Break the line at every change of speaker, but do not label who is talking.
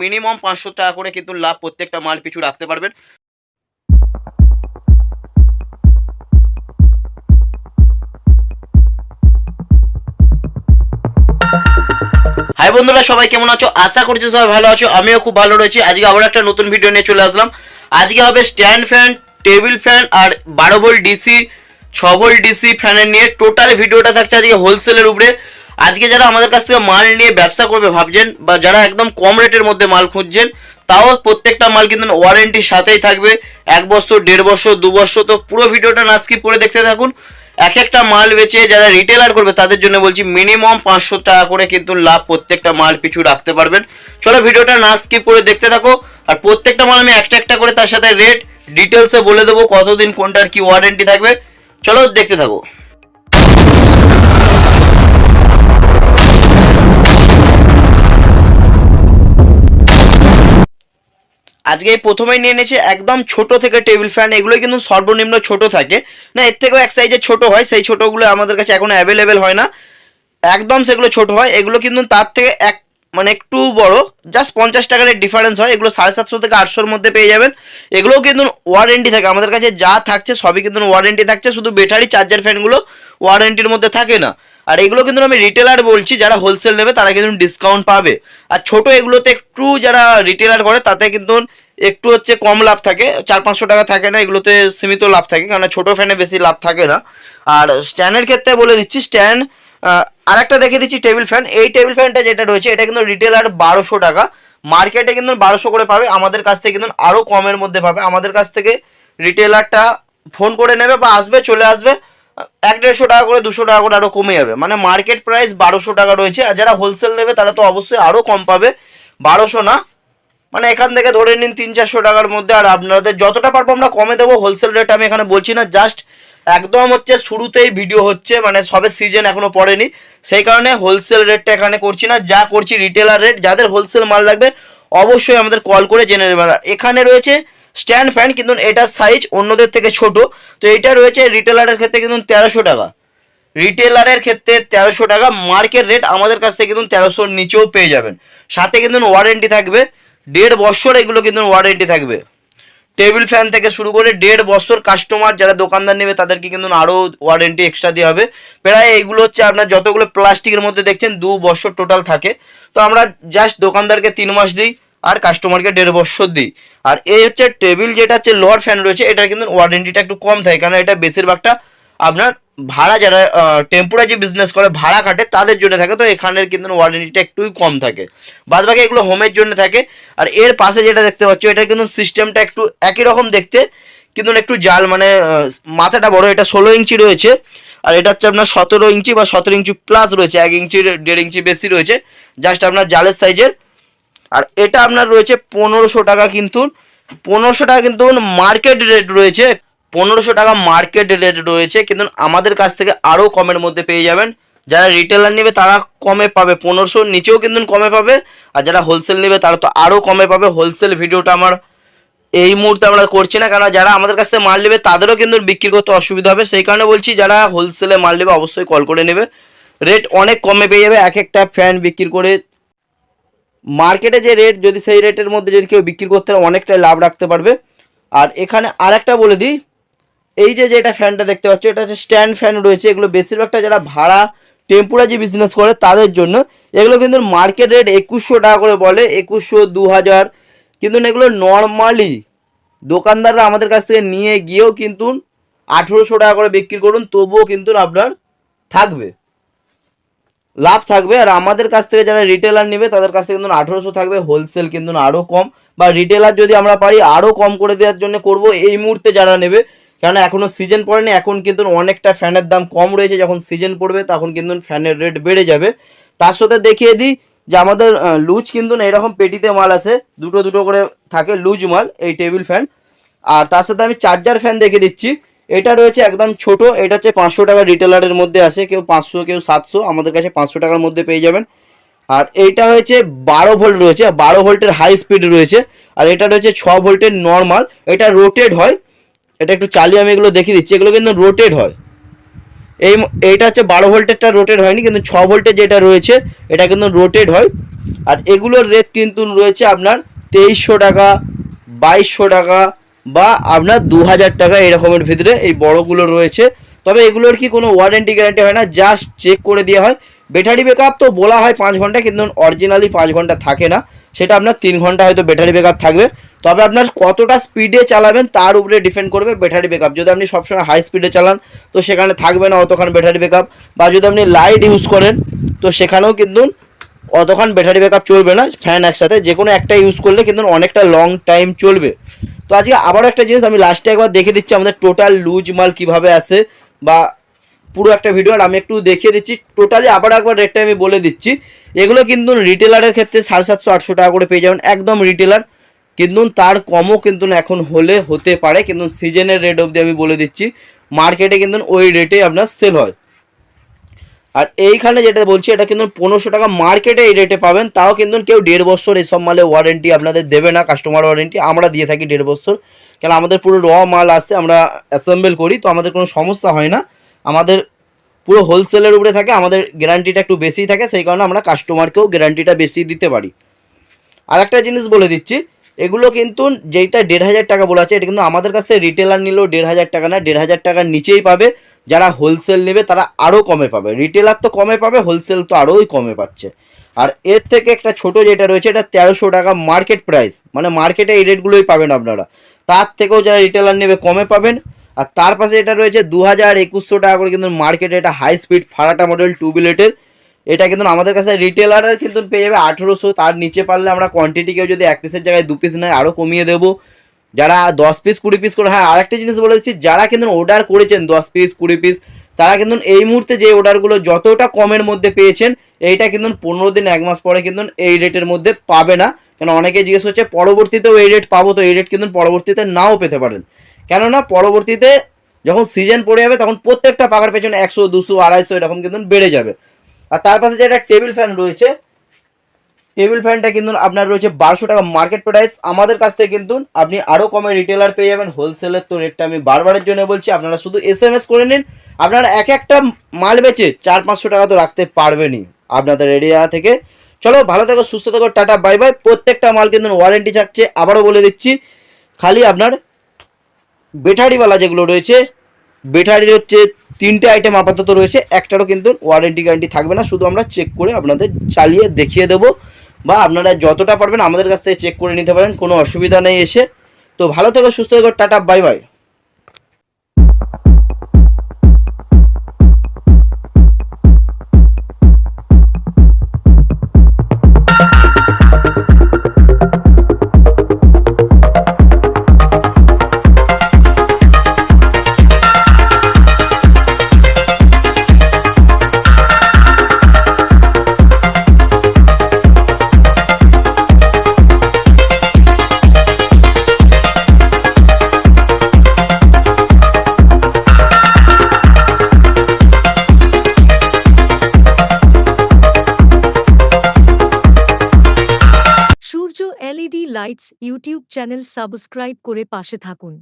Minimum পাঁচশো টাকা করে কিন্তু লাভ প্রত্যেকটা মাল পিছু রাখতে পারবেন। হাই বন্ধুরা, সবাই কেমন আছো? আশা করছি সবাই ভালো আছো, আমিও খুব ভালো রয়েছি। আজকে আবার একটা নতুন ভিডিও নিয়ে চলে আসলাম। আজকে হবে স্ট্যান্ড ফ্যান টেবিল ফ্যান আর বারো ভোল্ট ডিসি ছ ভোল্ট ডিসি ফ্যানের নিয়ে টোটাল ভিডিওটা থাকছে আজকে হোলসেলের উপরে। আজকে যারা আমাদের কাছ থেকে মাল নিয়ে ব্যবসা করবে ভাবছেন, বা যারা একদম কম রেটের মধ্যে মাল খুঁজছেন, তাও প্রত্যেকটা মাল কিন্তু ওয়ারেন্টির সাথেই থাকবে। এক বছর, দেড় বছর, দু বছর, তো পুরো ভিডিওটা না স্কিপ করে দেখতে থাকুন। এক একটা মাল বেচে যারা রিটেলার করবে, তাদের জন্য বলছি মিনিমাম পাঁচশো টাকা করে কিন্তু লাভ প্রত্যেকটা মাল পিছু রাখতে পারবেন। চলো ভিডিওটা না স্কিপ করে দেখতে থাকো। আর প্রত্যেকটা মাল আমি একটা একটা করে তার সাথে রেট ডিটেলসে বলে দেবো কতদিন কোনটার কি ওয়ারেন্টি থাকবে। চলো দেখতে থাকো। আজকে এই প্রথমেই নিয়ে নিয়েছে একদম ছোট থেকে টেবিল ফ্যান, এগুলোই কিন্তু সর্বনিম্ন ছোট থাকে। না, এর থেকেও এক সাইজে ছোট হয়, সেই ছোটগুলো আমাদের কাছে এখন অ্যাভেলেবেল হয় না। একদম সেগুলো ছোট হয়, এগুলো কিন্তু তার থেকে এক মানে একটু বড় জাস্ট পঞ্চাশ টাকার ডিফারেন্স হয়। এগুলো সাড়ে সাতশো থেকে আটশোর মধ্যে পেয়ে যাবেন। এগুলোও কিন্তু ওয়ারেন্টি থাকে। আমাদের কাছে যা থাকছে সবই কিন্তু ওয়ারেন্টি থাকছে। শুধু ব্যাটারি চার্জার ফ্যানগুলো ওয়ারেন্টির মধ্যে থাকে না। আর এগুলো কিন্তু আমি রিটেলার বলছি, যারা হোলসেল নেবে, তারা কিন্তু ডিসকাউন্ট পাবে। আর ছোট এগুলোতে একটু যারা রিটেলার করে, তাতে কিন্তু একটু হচ্ছে কম লাভ থাকে। চার পাঁচশো টাকা থাকে না, এগুলোতে সীমিত লাভ থাকে। কারণ ছোটো ফ্যানে বেশি লাভ থাকে না। আর স্ট্যান্ডের ক্ষেত্রে বলে দিচ্ছি স্ট্যান্ড আর একটা দেখে দিচ্ছি টেবিল ফ্যান এই টেবিল ফ্যানটা যেটা রয়েছে, এটা কিন্তু রিটেলার বারোশো টাকা। মার্কেটে কিন্তু বারোশো করে পাবে, আমাদের কাছ থেকে কিন্তু আরও কমের মধ্যে পাবে। আমাদের কাছ থেকে রিটেলারটা ফোন করে নেবে বা আসবে, চলে আসবে। এক দেড়শো টাকা করে, দুশো টাকা করে আরও কমে যাবে। মানে মার্কেট প্রাইস বারোশো টাকা রয়েছে, আর যারা হোলসেল নেবে তারা তো অবশ্যই আরও কম পাবে। বারোশো না। মানে এখান থেকে ধরে নিন তিন চারশো টাকার মধ্যে, আর আপনাদের যতটা পারব আমরা কমে দেবো। হোলসেল রেট আমি এখানে বলছি না জাস্ট একদম হচ্ছে শুরুতেই ভিডিও হচ্ছে মানে সবে সিজন এখনও পড়েনি। সেই কারণে হোলসেল রেটটা এখানে করছি না, যা করছি রিটেলার রেট যাদের হোলসেল মাল লাগবে, অবশ্যই আমাদের কল করে জেনে নেবেন এখানে রয়েছে স্ট্যান্ড ফ্যান কিন্তু এটার সাইজ অন্যদের থেকে ছোট, তো এটা রয়েছে রিটেলারের ক্ষেত্রে কিন্তু তেরোশো টাকা। রিটেলারের ক্ষেত্রে তেরোশো টাকা মার্কেট রেট আমাদের কাছ থেকে কিন্তু তেরোশোর নিচেও পেয়ে যাবেন। সাথে কিন্তু ওয়ারেন্টি থাকবে, দেড় বছর এগুলো কিন্তু ওয়ারেন্টি থাকবে। টেবিল ফ্যান থেকে শুরু করে দেড় বছর কাস্টমার যারা দোকানদার নেবে, তাদেরকে কিন্তু আরও ওয়ারেন্টি এক্সট্রা দেওয়া হবে। প্রায় এইগুলো হচ্ছে আপনার যতগুলো প্লাস্টিকের মধ্যে দেখছেন, দু বছর টোটাল থাকে। তো আমরা জাস্ট দোকানদারকে তিন মাস দিই, আর কাস্টমারকে দেড় বছর দিই। আর এই হচ্ছে টেবিল যেটা হচ্ছে লোয়ার ফ্যান রয়েছে, এটার কিন্তু ওয়ারেন্টিটা একটু কম থাকে কারণ এটা বেশিরভাগটা আপনার ভাড়া যারা টেম্পোরারি বিজনেস করে, ভাড়া কাটে তাদের জন্য থাকে। তো এখানের কিন্তু ওয়ারেন্টিটা একটুই কম থাকে। বাদ বাকি এগুলো হোমের জন্য থাকে। আর এর পাশে যেটা দেখতে পাচ্ছ, এটা কিন্তু সিস্টেমটা একটু একই রকম দেখতে, কিন্তু একটু জাল মানে মাথাটা বড়, এটা ষোলো ইঞ্চি রয়েছে। আর এটা হচ্ছে আপনার সতেরো ইঞ্চি বা সতেরো ইঞ্চি প্লাস রয়েছে, এক ইঞ্চি, দেড় ইঞ্চি বেশি রয়েছে জাস্ট আপনার জালের সাইজের আর এটা আপনার রয়েছে পনেরোশো টাকা কিন্তু, পনেরোশো টাকা কিন্তু মার্কেট রেট রয়েছে পনেরোশো টাকা মার্কেট রেট রয়েছে, কিন্তু আমাদের কাছ থেকে আরও কমের মধ্যে পেয়ে যাবেন। যারা রিটেলার নেবে, তারা কমে পাবে। পনেরোশোর নিচেও কিন্তু কমে পাবে, আর যারা হোলসেল নেবে, তারা তো আরও কমে পাবে। হোলসেল ভিডিওটা আমার এই মুহূর্তে আমরা করছি না কারণ যারা আমাদের কাছ থেকে মাল নেবে, তাদেরও কিন্তু বিক্রি করতে অসুবিধা হবে। সেই কারণে বলছি, যারা হোলসেলে মাল নেবে, অবশ্যই কল করে নেবে। রেট অনেক কমে পেয়ে যাবে, এক একটা ফ্যান বিক্রি করে। মার্কেটে যে রেট যদি সেই রেটের মধ্যে যদি কেউ বিক্রি করতে অনেকটাই লাভ রাখতে পারবে। আর এখানে আরেকটা বলে দিই এই যে যেটা ফ্যানটা দেখতে পাচ্ছ, এটা হচ্ছে স্ট্যান্ড ফ্যান রয়েছে। এগুলো বেশিরভাগটা যারা ভাড়া টেম্পুরা যে বিজনেস করে, তাদের জন্য। এগুলো কিন্তু মার্কেট রেট একুশশো টাকা করে বলে, একুশশো দু হাজার কিন্তু এগুলো নর্মালি দোকানদাররা আমাদের কাছ থেকে নিয়ে গিয়েও কিন্তু আঠেরোশো টাকা করে বিক্রি করুন, তবুও কিন্তু আপনার থাকবে। লাভ থাকবে। আর আমাদের কাছ থেকে যারা রিটেলার নেবে, তাদের কাছ থেকে কিন্তু আঠেরোশো থাকবে। হোলসেল কিন্তু আরও কম। বা রিটেলার যদি আমরা পারি আরও কম করে দেওয়ার জন্য করব। এই মুহূর্তে যারা নেবে কেন এখনও সিজন পড়েনি, এখন কিন্তু অনেকটা ফ্যানের দাম কম রয়েছে, যখন সিজন পড়বে তখন কিন্তু ফ্যানের রেট বেড়ে যাবে। তার সাথে দেখিয়ে দিই যে আমাদের লুজ কিন্তু না, এরকম পেটিতে মাল আছে, দুটো দুটো করে থাকে লুজ মাল, এই টেবিল ফ্যান আর তার সাথে আমি চার্জার ফ্যান দেখে দিচ্ছি, এটা রয়েছে একদম ছোট, এটা হচ্ছে পাঁচশো টাকা রিটেলারের মধ্যে আছে, কেউ পাঁচশো, কেউ সাতশো, আমাদের কাছে পাঁচশো টাকার মধ্যে পেয়ে যাবেন। আর এইটা হয়েছে বারো ভোল্ট রয়েছে, বারো ভোল্টের হাই স্পিড রয়েছে, আর এটা রয়েছে ছ ভোল্টের নর্মাল এটা রোটেট হয় এটা একটু চালিয়ে আমি এগুলো দেখিয়ে দিচ্ছি। এগুলো কিন্তু রোটেট হয়। এই এইটা হচ্ছে বারো ভোল্টেরটা রোটেট হয়নি, কিন্তু ছ ভোল্টের যেটা রয়েছে, এটা কিন্তু রোটেট হয়। আর এগুলোর রেট কিন্তু রয়েছে আপনার তেইশশো টাকা, বাইশশো টাকা বা আপনার দু হাজার টাকা এরকমের ভিতরে এই বড়গুলো রয়েছে। তবে এগুলোর কি কোনো ওয়ারেন্টি গ্যারান্টি হয় না? জাস্ট চেক করে দেওয়া হয়। ব্যাটারি ব্যাকআপ তো বলা হয় পাঁচ ঘণ্টা, কিন্তু অরিজিনালি পাঁচ ঘণ্টা থাকে না। সেটা আপনার তিন ঘণ্টা হয়তো ব্যাটারি ব্যাকআপ থাকবে। তবে আপনার কতটা স্পিডে চালাবেন তার উপরে ডিপেন্ড করবে ব্যাটারি ব্যাকআপ যদি আপনি সবসময় হাই স্পিডে চালান, তো সেখানে থাকবে না অতক্ষণ ব্যাটারি ব্যাকআপ বা যদি আপনি লাইট ইউজ করেন, তো সেখানেও কিন্তু অতক্ষণ ব্যাটারি ব্যাকআপ চলবে না ফ্যান একসাথে। যে কোনো একটা ইউজ করলে কিন্তু অনেকটা লং টাইম চলবে। তো আজকে আবারও একটা জিনিস আমি লাস্টে একবার দেখে দিচ্ছি, আমাদের টোটাল লুজ মাল কীভাবে আসে বা পুরো একটা ভিডিও আর আমি একটু দেখিয়ে দিচ্ছি। টোটালি আবার একবার রেটটা আমি বলে দিচ্ছি। এগুলো কিন্তু রিটেলারের ক্ষেত্রে সাড়ে সাতশো, আটশো টাকা করে পেয়ে যাবেন। একদম রিটেলার কিন্তু তার কমও কিন্তু এখন হলে হতে পারে। কিন্তু সিজনের রেট অবধি আমি বলে দিচ্ছি। মার্কেটে কিন্তু ওই রেটে আপনার সেল হয়। আর এইখানে যেটা বলছি, এটা কিন্তু পনেরোশো টাকা মার্কেটে এই রেটে পাবেন। তাও কিন্তু কেউ দেড় বছর এইসব মালে ওয়ারেন্টি আপনাদের দেবে না কাস্টমার ওয়ারেন্টি আমরা দিয়ে থাকি দেড় বছর। কেন, আমাদের পুরো র মাল আসে, আমরা অ্যাসেম্বল করি, তো আমাদের কোনো সমস্যা হয় না। আমাদের পুরো হোলসেলের উপরে থাকে, আমাদের গ্যারান্টিটা একটু বেশি থাকে, সেই কারণে আমরা কাস্টমারকেও গ্যারান্টিটা বেশি দিতে পারি। আর একটা জিনিস বলে দিচ্ছি, এগুলো কিন্তু যেইটা দেড় হাজার টাকা বলা আছে, এটা কিন্তু আমাদের কাছ থেকে রিটেলার নিলেও দেড় হাজার টাকা না, দেড় হাজার টাকার নিচেই পাবে, যারা হোলসেল নেবে তারা আরও কমে পাবে। রিটেলার তো কমে পাবে হোলসেল তো আরোই কমে পাচ্ছে। আর এর থেকে একটা ছোট যেটা রয়েছে, এটা তেরোশো টাকা মার্কেট প্রাইস মানে মার্কেটে এই রেটগুলোই পাবেন আপনারা। তার থেকেও যারা রিটেলার নেবে, কমে পাবেন। আর তার পাশে এটা রয়েছে দু হাজার একুশশো টাকা করে কিন্তু মার্কেটে এটা হাই স্পিড ফারাটা মডেল টু বিলেটের এটা কিন্তু আমাদের কাছে রিটেলারের কিন্তু পেয়ে যাবে আঠেরোশো। তার নিচে পারলে আমরা কোয়ান্টিটি কেউ যদি এক পিসের জায়গায় দু পিস নেয় আরও কমিয়ে দেবো। যারা দশ পিস কুড়ি পিস করে হ্যাঁ আরেকটা জিনিস বলে দিচ্ছি, যারা কিন্তু অর্ডার করেছেন দশ পিস কুড়ি পিস তারা কিন্তু এই মুহূর্তে যে অর্ডারগুলো যতটা কমের মধ্যে পেয়েছেন, এইটা কিন্তু পনেরো দিন, এক মাস পরে কিন্তু এই রেটের মধ্যে পাবে না। কেন অনেকে জিজ্ঞেস হচ্ছে পরবর্তীতেও এই রেট পাবো, তো এই রেট কিন্তু পরবর্তীতে নাও পেতে পারেন। কেননা পরবর্তীতে যখন সিজন পড়ে যাবে, তখন প্রত্যেকটা পাকার পেছনে একশো, দুশো, আড়াইশো এরকম কিন্তু বেড়ে যাবে। আর তার পাশে যে একটা টেবিল ফ্যান রয়েছে টেবিল ফ্যানটা কিন্তু আপনার রয়েছে বারোশো টাকা মার্কেট প্রাইস আমাদের কাছ থেকে কিন্তু আপনি আরও কমে রিটেলার পেয়ে যাবেন। হোলসেলের তো রেটটা আমি বারবারের জন্য বলছি, আপনারা শুধু এস এম এস করে নিন। আপনারা এক একটা মাল বেচে চার, পাঁচশো টাকা তো রাখতে পারবেনই আপনাদের এরিয়া থেকে। চলো, ভালো থাকো, সুস্থ থাকো, টাটা বাই বাই প্রত্যেকটা মাল কিন্তু ওয়ারেন্টি থাকছে। আবারও বলে দিচ্ছি, খালি আপনার ব্যাটারিওয়ালা যেগুলো রয়েছে ব্যাটারির হচ্ছে তিনটে আইটেম আপাতত রয়েছে, একটারও কিন্তু ওয়ারেন্টি গ্যারান্টি থাকবে না, শুধু আমরা চেক করে আপনাদের চালিয়ে দেখিয়ে দেবো বা আপনারা যতটা পারবেন আমাদের কাছ থেকে চেক করে নিতে পারেন, কোনো অসুবিধা নেই এসে। তো ভালো থেকো, সুস্থ থেকো, tata bye bye
lights YouTube channel subscribe করে পাশে থাকুন।